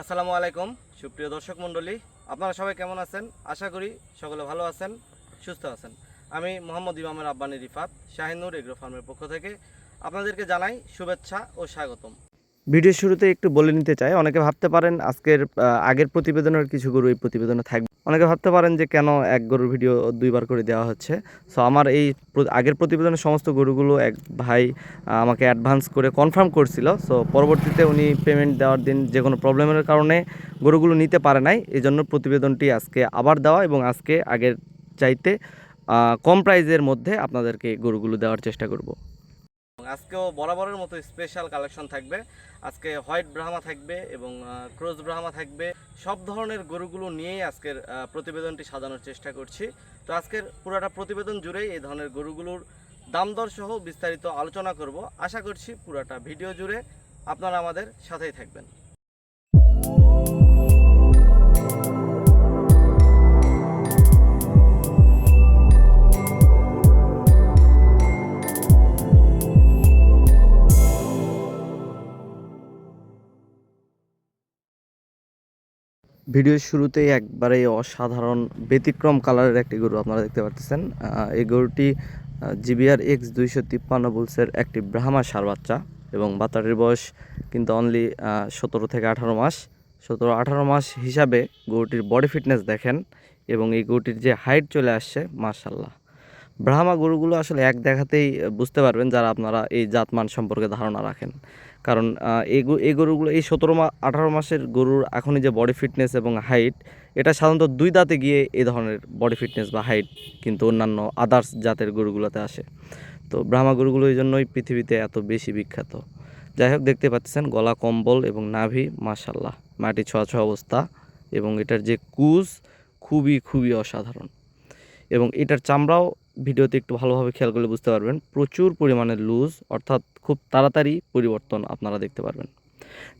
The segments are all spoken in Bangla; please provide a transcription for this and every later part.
আসসালামু আলাইকুম, সুপ্রিয় দর্শক মণ্ডলী। আপনারা সবাই কেমন আছেন? আশা করি সকলে ভালো আছেন, সুস্থ আছেন। আমি মোহাম্মদ ইমামের আব্বানি রিফাত শাহিনুর এগ্রো ফার্মের পক্ষ থেকে আপনাদেরকে জানাই শুভেচ্ছা ও স্বাগতম। ভিডিও শুরুতে একটু বলে নিতে চাই, অনেকে ভাবতে পারেন আজকের আগের প্রতিবেদনের কিছু গরু এই প্রতিবেদনে থাকবে। অনেকে ভাবতে পারেন যে কেন এক গরুর ভিডিও দুইবার করে দেওয়া হচ্ছে। সো আমার এই আগের প্রতিবেদনের সমস্ত গরুগুলো এক ভাই আমাকে অ্যাডভান্স করে কনফার্ম করছিল। সো পরবর্তীতে উনি পেমেন্ট দেওয়ার দিন যে কোনো প্রবলেমের কারণে গরুগুলো নিতে পারে নাই। এই জন্য প্রতিবেদনটি আজকে আবার দেওয়া এবং আজকে আগের চাইতে কম প্রাইজের মধ্যে আপনাদেরকে গরুগুলো দেওয়ার চেষ্টা করব। আজকেও বরাবরের মতো স্পেশাল কালেকশন থাকবে। আজকে হোয়াইট ব্রাহ্মা থাকবে এবং ক্রোজ ব্রাহ্মা থাকবে। সব ধরনের গরুগুলো নিয়েই আজকের প্রতিবেদনটি সাজানোর চেষ্টা করছি। তো আজকের পুরোটা প্রতিবেদন জুড়েই এই ধরনের গরুগুলোর দাম দর সহ বিস্তারিত আলোচনা করব। আশা করছি পুরোটা ভিডিও জুড়ে আপনারা আমাদের সাথেই থাকবেন। ভিডিওর শুরুতেই একবারে অসাধারণ, ব্যতিক্রম কালারের একটি গরু আপনারা দেখতে পাচ্ছেন এই গরুটি জিবিআর এক্স দুইশো তিপ্পান্ন বুলসের একটি ব্রাহ্মা সার বাচ্চা এবং বাচ্চাটির বয়স কিন্তু অনলি সতেরো থেকে আঠারো মাস। সতেরো আঠারো মাস হিসাবে গরুটির বডি ফিটনেস দেখেন এবং এই গরুটির যে হাইট চলে আসছে মার্শাল্লাহ ব্রাহ্মা গরুগুলো আসলে এক দেখাতেই বুঝতে পারবেন যারা আপনারা এই জাতমান সম্পর্কে ধারণা রাখেন। কারণ এই গরুগুলো, এই সতেরো মা, আঠারো মাসের গরুর এখনই যে বডি ফিটনেস এবং হাইট এটা সাধারণত দুই দাঁতে গিয়ে এই ধরনের বডি ফিটনেস বা হাইট কিন্তু অন্যান্য আদার্স জাতের গরুগুলোতে আসে। তো ব্রাহ্মা গরুগুলো এই জন্যই পৃথিবীতে এত বেশি বিখ্যাত। যাই হোক, দেখতে পাচ্ছেন গলা কম্বল এবং নাভি মাশাল্লাহ মাটি ছোঁয়া ছোঁয়া অবস্থা এবং এটার যে কুজ খুবই খুবই অসাধারণ। এবং এটার চামড়াও ভিডিওতে একটু ভালোভাবে খেয়াল করলে বুঝতে পারবেন, প্রচুর পরিমাণে লুজ, অর্থাৎ খুব তাড়াতাড়ি পরিবর্তন আপনারা দেখতে পারবেন।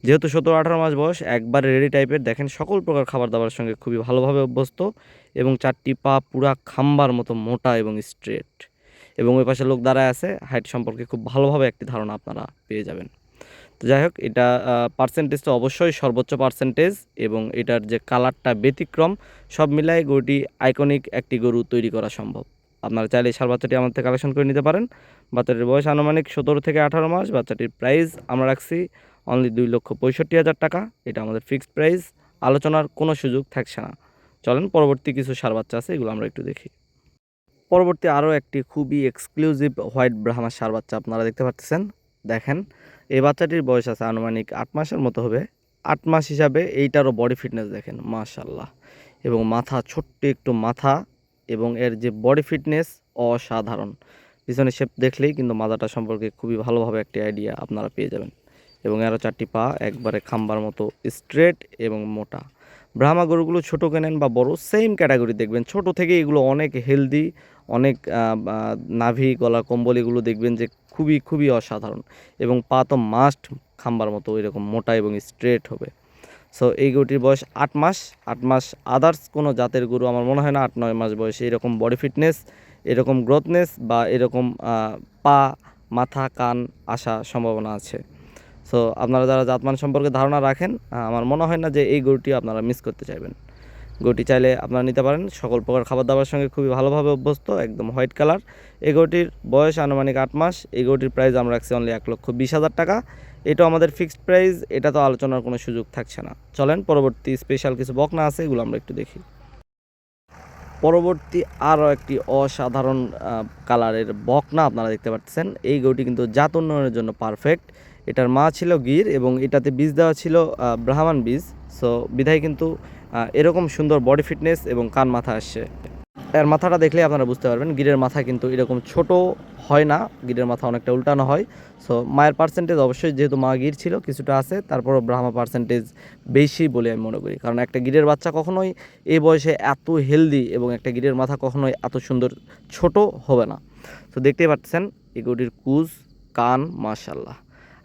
যেহেতু সতেরো আঠারো মাস বয়স, একবারে রেডি টাইপের দেখেন সকল প্রকার খাবার দাবারের সঙ্গে খুবই ভালোভাবে অভ্যস্ত এবং চারটি পা পুরা খাম্বার মতো মোটা এবং স্ট্রেট। এবং ওই পাশে লোক দাঁড়ায় আছে, হাইট সম্পর্কে খুব ভালোভাবে একটি ধারণা আপনারা পেয়ে যাবেন। তো যাই হোক, এটা পার্সেন্টেজটা অবশ্যই সর্বোচ্চ পার্সেন্টেজ এবং এটার যে কালারটা ব্যতিক্রম, সব মিলায় গরুটি আইকনিক একটি গরু তৈরি করা সম্ভব। আপনারা চাইলে সার বাচ্চাটি আমার থেকে কালেকশন করে নিতে পারেন। বাচ্চাটির বয়স আনুমানিক সতেরো থেকে আঠারো মাস। বাচ্চাটির প্রাইস আমরা রাখছি অনলি দুই লক্ষ পঁয়ষট্টি হাজার টাকা। এটা আমাদের ফিক্সড প্রাইস আলোচনার কোনো সুযোগ থাকছে না। চলেন, পরবর্তী কিছু সার বাচ্চা আছে, এগুলো আমরা একটু দেখি। পরবর্তী আরও একটি খুবই এক্সক্লুসিভ হোয়াইট ব্রাহ্মা সার বাচ্চা আপনারা দেখতে পাচ্ছেন। দেখেন, এই বাচ্চাটির বয়স আছে আনুমানিক আট মাসের মতো হবে। আট মাস হিসাবে এইটারও বডি ফিটনেস দেখেন মাশাল্লাহ এবং মাথা, ছোট্ট একটু মাথা। এবং এর যে বডি ফিটনেস অসাধারণ। পিছনে শেপ দেখলেই কিন্তু মাজাটা সম্পর্কে খুবই ভালোভাবে একটি আইডিয়া আপনারা পেয়ে যাবেন। এবং এরও চারটি পা একবারে খাম্বার মতো স্ট্রেট এবং মোটা। ব্রাহ্মা গরুগুলো ছোটো কেনেন বা বড় সেম ক্যাটাগরি দেখবেন। ছোট থেকে এগুলো অনেক হেলদি অনেক নাভি, গলা, কম্বল এগুলো দেখবেন যে খুবই খুবই অসাধারণ। এবং পা তো মাস্ট খাম্বার মতো, এরকম মোটা এবং স্ট্রেট হবে। সো এই গরুটির বয়স আট মাস। আট মাস আদার্স কোনো জাতের গরু আমার মনে হয় না আট, নয় মাস বয়সে এরকম বডি ফিটনেস এরকম গ্রোথনেস বা এরকম পা, মাথা, কান আসা সম্ভাবনা আছে। সো আপনারা যারা জাতমান সম্পর্কে ধারণা রাখেন আমার মনে হয় না যে এই গরুটি আপনারা মিস করতে চাইবেন। গরুটি চাইলে আপনারা নিতে পারেন। সকল প্রকার খাবার দাবার সঙ্গে খুবই ভালোভাবে অভ্যস্ত, একদম হোয়াইট কালার এই গরুটির বয়স আনুমানিক আট মাস। এই গরুটির প্রাইস আমরা রাখছি অনলি এক লক্ষ বিশ হাজার টাকা। এটাও আমাদের ফিক্সড প্রাইস এটা তো আলোচনার কোনো সুযোগ থাকছে না। চলেন, পরবর্তী স্পেশাল কিছু বকনা আছে, এগুলো আমরা একটু দেখি। পরবর্তী আরও একটি অসাধারণ কালারের বকনা আপনারা দেখতে পাচ্ছেন। এই গরুটি কিন্তু জাত উন্নয়নের জন্য পারফেক্ট এটার মা ছিল গির এবং এটাতে বীজ দেওয়া ছিল ব্রাহ্মণ বীজ। সো বিধায় কিন্তু এরকম সুন্দর বডি ফিটনেস এবং কান মাথা আসছে। এর মাথাটা দেখলে আপনারা বুঝতে পারবেন, গিরের মাথা কিন্তু এরকম ছোট হয় না, গিরের মাথা অনেকটা উল্টানো হয়। সো মায়ের পার্সেন্টেজ অবশ্যই যেহেতু মা গির ছিল, কিছুটা আছে, তারপরও ব্রাহ্মা পার্সেন্টেজ বেশি বলে আমি মনে করি। কারণ একটা গিরের বাচ্চা কখনোই এই বয়সে এত হেলদি এবং একটা গিরের মাথা কখনোই এত সুন্দর ছোট হবে না। তো দেখতেই পাচ্ছেন এই কুজ, কান মাশাল্লাহ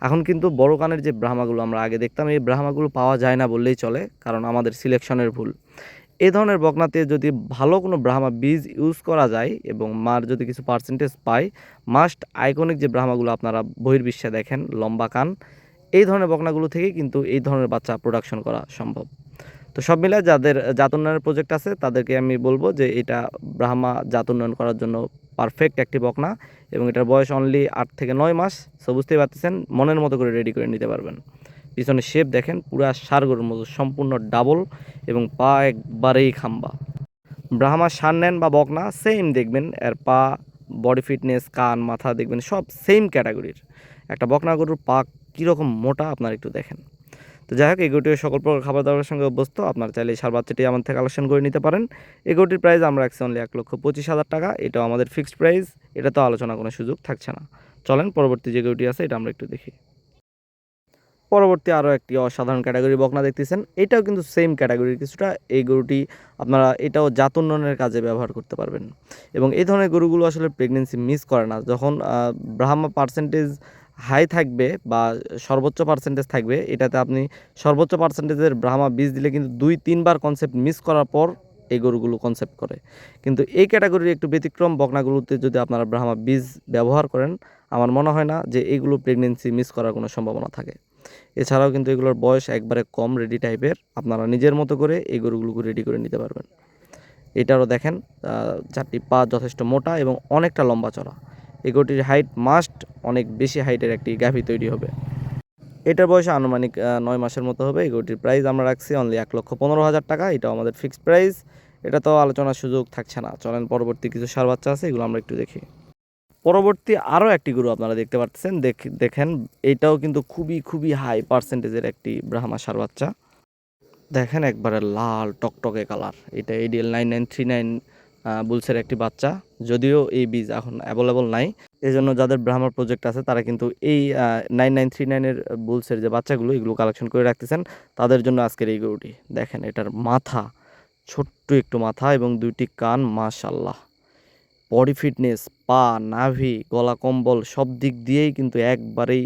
এখন কিন্তু বড় কানের যে ব্রাহ্মাগুলো আমরা আগে দেখতাম, এই ব্রাহ্মাগুলো পাওয়া যায় না বললেই চলে, কারণ আমাদের সিলেকশনের ভুল। এই ধরনের বকনাতে যদি ভালো কোনো ব্রাহ্মা বীজ ইউজ করা যায় এবং মার যদি কিছু পার্সেন্টেজ পায় মাস্ট আইকনিক যে ব্রাহ্মাগুলো আপনারা বহির্বিশ্বে দেখেন, লম্বা কান, এই ধরনের বকনাগুলো থেকেই কিন্তু এই ধরনের বাচ্চা প্রোডাকশন করা সম্ভব। তো সব মিলে যাদের জাত উন্নয়নের প্রজেক্ট আছে, তাদেরকে আমি বলব যে এটা ব্রাহ্মা জাত উন্নয়ন করার জন্য পারফেক্ট একটি বকনা এবং এটার বয়স অনলি আট থেকে নয় মাস। সো বুঝতেই পারতেছেন, মনের মতো করে রেডি করে নিতে পারবেন। পিছনে শেপ দেখেন, পুরা গরুর মতো, সম্পূর্ণ ডাবল এবং পা একবারেই খাম্বা। ব্রাহ্মা সার নেন বা বকনা সেম দেখবেন, এর পা বডি ফিটনেস কান, মাথা দেখবেন, সব সেম ক্যাটাগরির একটা বকনা গরুর পা কীরকম মোটা, আপনার একটু দেখেন। তো যাই হোক, এই গরুটির সকল প্রকার খাবার দাবারের সঙ্গে অভ্যস্ত। আপনার চাইলে সার বাচ্চাটি আমার থেকে কালেকশন করে নিতে পারেন। এই গরুটির প্রাইস আমরা রাখছি অনলি এক লক্ষ পঁচিশ হাজার টাকা। এটাও আমাদের ফিক্সড প্রাইস এটা তো আলোচনা কোনো সুযোগ থাকছে না। চলেন, পরবর্তী যে গরুটি আছে, এটা আমরা একটু দেখি। পরবর্তী আরও একটি অসাধারণ ক্যাটাগরি বকনা দেখতেছেন। এটাও কিন্তু সেম ক্যাটাগরির কিছুটা। এই গরুটি আপনারা এটাও জাত উন্নয়নের কাজে ব্যবহার করতে পারবেন। এবং এই ধরনের গরুগুলো আসলে প্রেগনেন্সি মিস করে না। যখন ব্রাহ্মা পার্সেন্টেজ হাই থাকবে বা সর্বোচ্চ পার্সেন্টেজ থাকবে, এটাতে আপনি সর্বোচ্চ পার্সেন্টেজের ব্রাহ্মা বীজ দিলে কিন্তু দুই, তিনবার কনসেপ্ট মিস করার পর এই গরুগুলো কনসেপ্ট করে। কিন্তু এই ক্যাটাগরির একটু ব্যতিক্রম বকনাগুলোতে যদি আপনারা ব্রাহ্মা বীজ ব্যবহার করেন, আমার মনে হয় না যে এইগুলো প্রেগনেন্সি মিস করার কোনো সম্ভাবনা থাকে। এছাড়াও কিন্তু এগুলোর বয়স একবারে কম রেডি টাইপের আপনারা নিজের মতো করে এই গরুগুলোকে রেডি করে নিতে পারবেন। এটারও দেখেন চারটি পা যথেষ্ট মোটা এবং অনেকটা লম্বা চড়া। এই গরুটির হাইট মাস্ট অনেক বেশি হাইটের একটি গাভী তৈরি হবে। এটার বয়স আনুমানিক নয় মাসের মতো হবে। এই গরুটির প্রাইস আমরা রাখছি অনলি এক লক্ষ পনেরো হাজার টাকা। এটাও আমাদের ফিক্সড প্রাইস এটা তো আলোচনার সুযোগ থাকছে না। চলেন পরবর্তী কিছু সার বাচ্চা আছে, এগুলো আমরা একটু দেখি। পরবর্তী আরও একটি গরু আপনারা দেখতে পাচ্ছেন, দেখ- দেখেন, এটাও কিন্তু খুবই খুবই হাই পার্সেন্টেজের একটি ব্রাহ্মা সার বাচ্চা। দেখেন একবারে লাল, টকটকে কালার এটা ADL nine nine three nine বুলসের একটি বাচ্চা, যদিও এই বীজ এখন অ্যাভেলেবল নাই। এই জন্য যাদের ব্রাহ্মার প্রজেক্ট আছে, তারা কিন্তু এই নাইন নাইন থ্রি নাইনের বুলসের যে বাচ্চাগুলো, এগুলো কালেকশন করে রাখতেছেন, তাদের জন্য আজকের এই গরুটি। দেখেন এটার মাথা, ছোট্ট একটু মাথা এবং দুইটি কান মাশাল্লাহ বডি ফিটনেস পা, নাভি, গলা কম্বল সব দিক দিয়েই কিন্তু একবারেই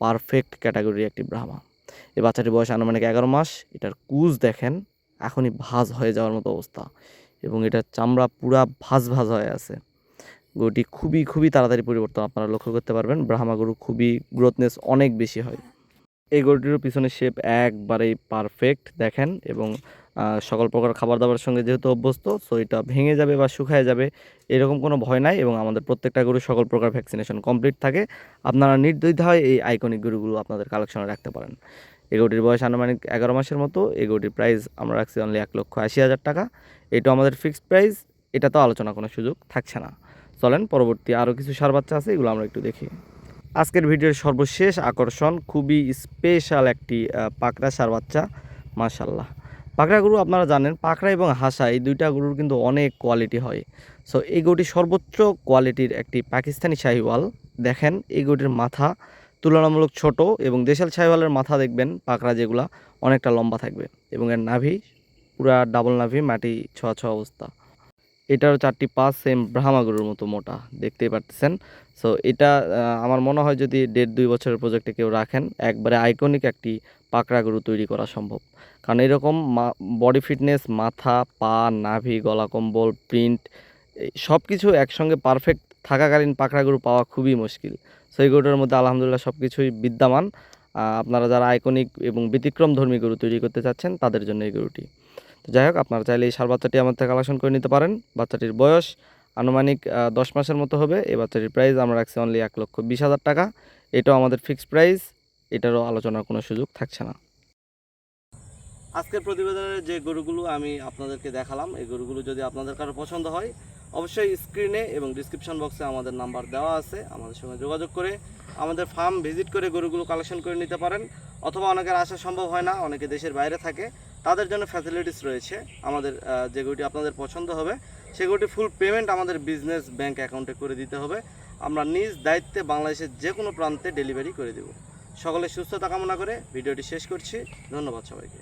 পারফেক্ট ক্যাটাগরির একটি ব্রাহ্মা এই বাচ্চাটির বয়স আনুমানিক এগারো মাস, এটার কুজ দেখেন, এখনই ভাজ হয়ে যাওয়ার মতো অবস্থা এবং এটার চামড়া পুরা ভাজ ভাজ হয়ে আছে। গরুটি খুবই খুবই তাড়াতাড়ি পরিবর্তন আপনারা লক্ষ্য করতে পারবেন ব্রাহ্মা গরু খুবই গ্রোথনেস অনেক বেশি হয়। এই গরুটিরও পিছনে শেপ একবারেই পারফেক্ট দেখেন, এবং সকল প্রকার খাবার দাবারের সঙ্গে যেহেতু অভ্যস্ত সো এটা ভেঙে যাবে বা শুকায় যাবে, এরকম কোনো ভয় নাই এবং আমাদের প্রত্যেকটা গরু সকল প্রকার ভ্যাকসিনেশন কমপ্লিট থাকে। আপনারা নির্দ্বিধায় এই আইকনিক গরুগুলো আপনাদের কালেকশনে রাখতে পারেন। এই গরুটির বয়স আনুমানিক এগারো মাসের মতো, এই গরুটির প্রাইস আমরা রাখছি অনলি এক লক্ষ আশি হাজার টাকা। এটা আমাদের ফিক্সড প্রাইস এটা তো আলোচনা কোনো সুযোগ থাকছে না। চলেন, পরবর্তী আরও কিছু সার বাচ্চা আছে, এগুলো আমরা একটু দেখি। আজকের ভিডিওর সর্বশেষ আকর্ষণ খুবই স্পেশাল একটি পাকড়া সার বাচ্চা মাশাল্লাহ পাকড়া গরু আপনারা জানেন, পাকড়া এবং হাসা এই দুইটা গরুর কিন্তু অনেক কোয়ালিটি হয়। সো এই গরুটি সর্বোচ্চ কোয়ালিটির একটি পাকিস্তানি শাহিওয়াল। দেখেন, এই গরুটির মাথা তুলনামূলক ছোট এবং দেশাল শাহিওয়ালের মাথা দেখবেন, পাকড়া যেগুলা অনেকটা লম্বা থাকবে এবং এর নাভি পুরা ডাবল নাভি, মাটি ছোঁয়া ছোঁয়া অবস্থা। এটারও চারটি পাঁচ সেম ব্রাহ্মা গরুর মতো মোটা, দেখতেই পারতেছেন। সো এটা আমার মনে হয় যদি দেড় দুই বছরের প্রজেক্টে কেউ রাখেন, একবারে আইকনিক একটি পাকড়া গরু তৈরি করা সম্ভব। কারণ এরকম বডি ফিটনেস মাথা, পা, নাভি, গলা কম্বল প্রিন্ট সব কিছু একসঙ্গে পারফেক্ট থাকাকালীন পাকড়া গরু পাওয়া খুবই মুশকিল। সো এই গরুটার মধ্যে আলহামদুলিল্লাহ সব কিছুই বিদ্যমান আপনারা যারা আইকনিক এবং ব্যতিক্রম ধর্মী গরু তৈরি করতে চাচ্ছেন, তাদের জন্য এই গরুটি। যাই হোক, আপনারা চাইলে এই সার বাচ্চাটি আমার থেকে কালেকশন করে নিতে পারেন। বাচ্চাটির বয়স আনুমানিক দশ মাসের মতো হবে। এই বাচ্চাটির প্রাইস আমরা রাখছি অনলি এক লক্ষ বিশ হাজার টাকা। এটাও আমাদের ফিক্সড প্রাইস এটারও আলোচনার কোনো সুযোগ থাকছে না। আজকের প্রতিবেদনের যে গরুগুলো আমি আপনাদেরকে দেখালাম, এই গরুগুলো যদি আপনাদের কারও পছন্দ হয়, অবশ্যই স্ক্রিনে এবং ডিসক্রিপশন বক্সে আমাদের নাম্বার দেওয়া আছে। আমাদের সঙ্গে যোগাযোগ করে আমাদের ফার্ম ভিজিট করে গরুগুলো কালেকশন করে নিতে পারেন। অথবা অনেকের আসা সম্ভব হয় না, অনেকে দেশের বাইরে থাকে। তাদের জন্য ফ্যাসিলিটিস রয়েছে। আমাদের যেগুলি আপনাদের পছন্দ হবে সেগুলি ফুল পেমেন্ট আমাদের বিজনেস ব্যাংক অ্যাকাউন্টে করে দিতে হবে। আমরা নিজ দায়িত্বে বাংলাদেশের যে কোনো প্রান্তে ডেলিভারি করে দেব। সকলে সুস্থতা কামনা করে ভিডিওটি শেষ করছি। ধন্যবাদ সবাইকে।